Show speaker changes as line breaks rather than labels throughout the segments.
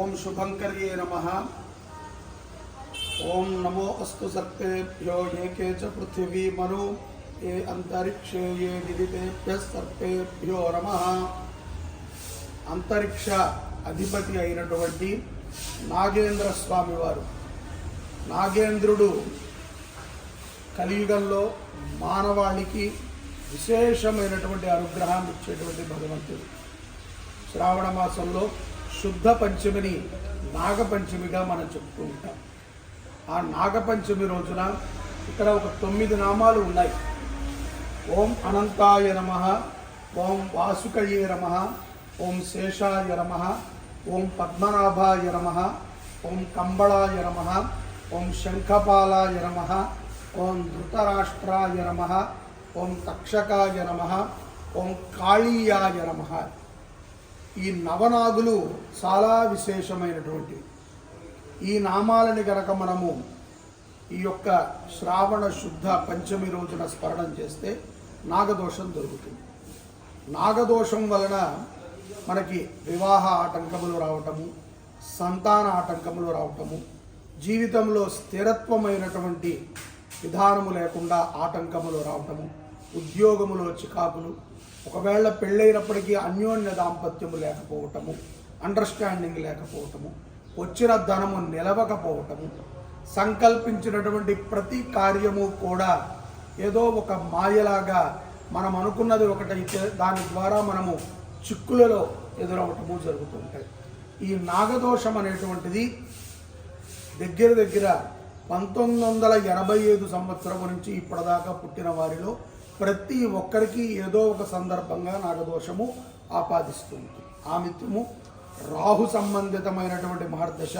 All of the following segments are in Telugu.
ఓం శుభంకర్యే నమ. ఓం నమో అస్తు సర్పేభ్యో ఏకే చ పృథివీ మను ఏ అంతరిక్షే ఏ విదితేభ్య సర్పేభ్యో నమ. అంతరిక్ష అధిపతి అయినటువంటి నాగేంద్ర స్వామి వారు. నాగేంద్రుడు కలియుగంలో మానవాళికి విశేషమైనటువంటి అనుగ్రహాన్ని ఇచ్చేటువంటి భగవంతుడు. శ్రావణ మాసంలో శుద్ధ పంచమిని నాగపంచమిగా మనం చెప్తూ ఉంటాం. ఆ నాగపంచమి రోజున ఇక్కడ ఒక తొమ్మిది నామాలు ఉన్నాయి. ఓం అనంతాయ నమ ఓం వాసుకయే నమ ఓం శేషాయ నమ ఓం పద్మనాభాయ నమ ఓం కంబళాయ నమ ఓం శంఖపాలాయ నమ ఓం ధృతరాష్ట్రాయ నమ ఓం తక్షకాయ నమ ఓం కాళీయాయ నమ. ఈ నవనాగులు చాలా విశేషమైనటువంటి. ఈ నామాలని గనక మనము ఈ యొక్క శ్రావణ శుద్ధ పంచమి రోజున స్మరణం చేస్తే నాగదోషం దొరుకుతుంది. నాగదోషం వలన మనకి వివాహ ఆటంకములు రావటము సంతాన ఆటంకములు రావటము జీవితంలో స్థిరత్వమైనటువంటి విధానము లేకుండా ఆటంకములు రావటము ఉద్యోగములో చికాకులు ఒకవేళ పెళ్ళైనప్పటికీ అన్యోన్య దాంపత్యము లేకపోవటము అండర్స్టాండింగ్ లేకపోవటము వచ్చిన ధనము నిలవకపోవటము సంకల్పించినటువంటి ప్రతి కార్యము కూడా ఏదో ఒక మాయలాగా మనం అనుకున్నది ఒకటైతే దాని ద్వారా మనము చిక్కులలో ఎదురవటము జరుగుతుంటాయి. ఈ నాగదోషం అనేటువంటిది దగ్గర దగ్గర పంతొమ్మిది వందల ఎనభై ఐదు సంవత్సరం నుంచి ఇప్పటిదాకా పుట్టిన వారిలో ప్రతి ఒక్కరికి ఏదో ఒక సందర్భంగా నాగదోషము ఆపాదిస్తుంది ఆ మిత్రము రాహు సంబంధితమైనటువంటి మహర్దశ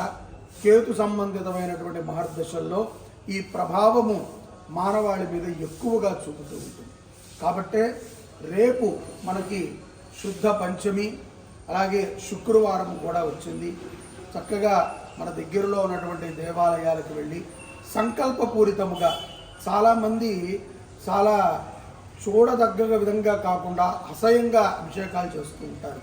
కేతు సంబంధితమైనటువంటి మహర్దశల్లో ఈ ప్రభావము మానవాళి మీద ఎక్కువగా చూపుతూ ఉంటుంది. కాబట్టే రేపు మనకి శుద్ధ పంచమి అలాగే శుక్రవారం కూడా వచ్చింది. చక్కగా మన దగ్గరలో ఉన్నటువంటి దేవాలయాలకు వెళ్ళి సంకల్పపూరితముగా చాలామంది చాలా చూడదగ్గ విధంగా కాకుండా అసహ్యంగా అభిషేకాలు చేస్తూ ఉంటారు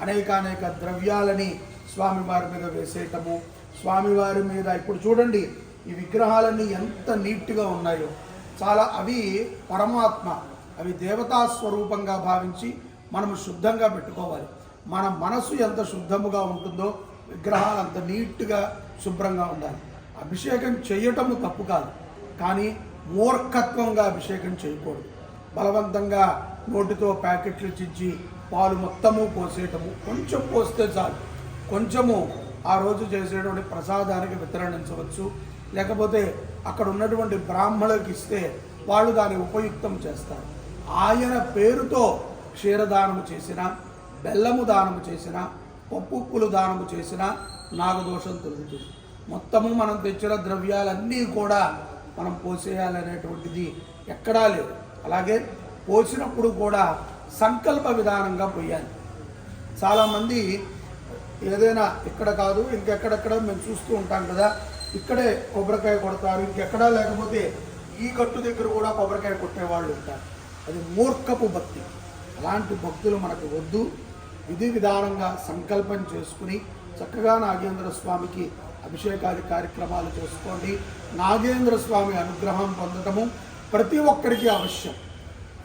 అనేక అనేక ద్రవ్యాలని స్వామివారి మీద వేసేయటము స్వామివారి మీద ఇప్పుడు చూడండి ఈ విగ్రహాలన్నీ ఎంత నీట్గా ఉన్నాయో. చాలా అవి పరమాత్మ అవి దేవతా స్వరూపంగా భావించి మనం శుద్ధంగా పెట్టుకోవాలి. మన మనసు ఎంత శుద్ధముగా ఉంటుందో విగ్రహాలు అంత నీట్గా శుభ్రంగా ఉండాలి. అభిషేకం చేయటము తప్పు కాదు. కానీ మూర్ఖత్వంగా అభిషేకం చేయకూడదు. బలవంతంగా నోటితో ప్యాకెట్లు చిచ్చి పాలు మొత్తము పోసేయటము. కొంచెం పోస్తే చాలు. కొంచెము ఆ రోజు చేసేటువంటి ప్రసాదానికి వితరణించవచ్చు. లేకపోతే అక్కడ ఉన్నటువంటి బ్రాహ్మణులకు ఇస్తే వాళ్ళు దాన్ని ఉపయుక్తం చేస్తారు. ఆయన పేరుతో క్షీరదానము చేసిన బెల్లము దానము చేసిన పప్పుప్పులు దానము చేసిన నాగదోషం తొలుగుతుంది. మొత్తము మనం తెచ్చిన ద్రవ్యాలన్నీ కూడా మనం పోసేయాలనేటువంటిది ఎక్కడా లేదు. అలాగే పోసినప్పుడు కూడా సంకల్ప విధానంగా పోయాలి. చాలామంది ఏదైనా ఇక్కడ కాదు ఇంకెక్కడెక్కడ మేము చూస్తూ ఉంటాం కదా ఇక్కడే కొబ్బరికాయ కొడతారు ఇంకెక్కడా లేకపోతే ఈ కట్టు దగ్గర కూడా కొబ్బరికాయ కొట్టేవాళ్ళు ఉంటారు. అది మూర్ఖపు భక్తి. అలాంటి భక్తులు మనకు వద్దు. విధి విధానంగా సంకల్పం చేసుకుని చక్కగా నాగేంద్ర స్వామికి అభిషేకాది కార్యక్రమాలు చేసుకోండి. నాగేంద్ర స్వామి అనుగ్రహం పొందటము ప్రతి ఒక్కరికి అవశ్యం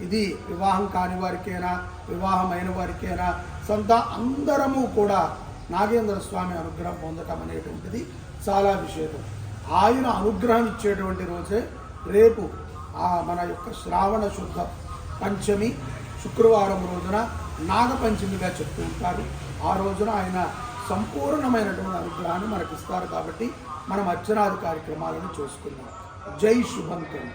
ఇది వివాహం కాని వారికైనా వివాహమైన వారికైనా? సొంత అందరము కూడా నాగేంద్ర స్వామి అనుగ్రహం పొందటం అనేటువంటిది చాలా విశేషం. ఆయన అనుగ్రహం ఇచ్చేటువంటి రోజే రేపు ఆ మన యొక్క శ్రావణ శుద్ధ పంచమి శుక్రవారం రోజున నాగపంచమిగా చెప్తూ ఉంటారు. ఆ రోజున ఆయన సంపూర్ణమైనటువంటి అనుగ్రహాన్ని మనకి ఇస్తారు కాబట్టి మనం అర్చనాది కార్యక్రమాలను చేసుకుందాం. జై శుభంకరం.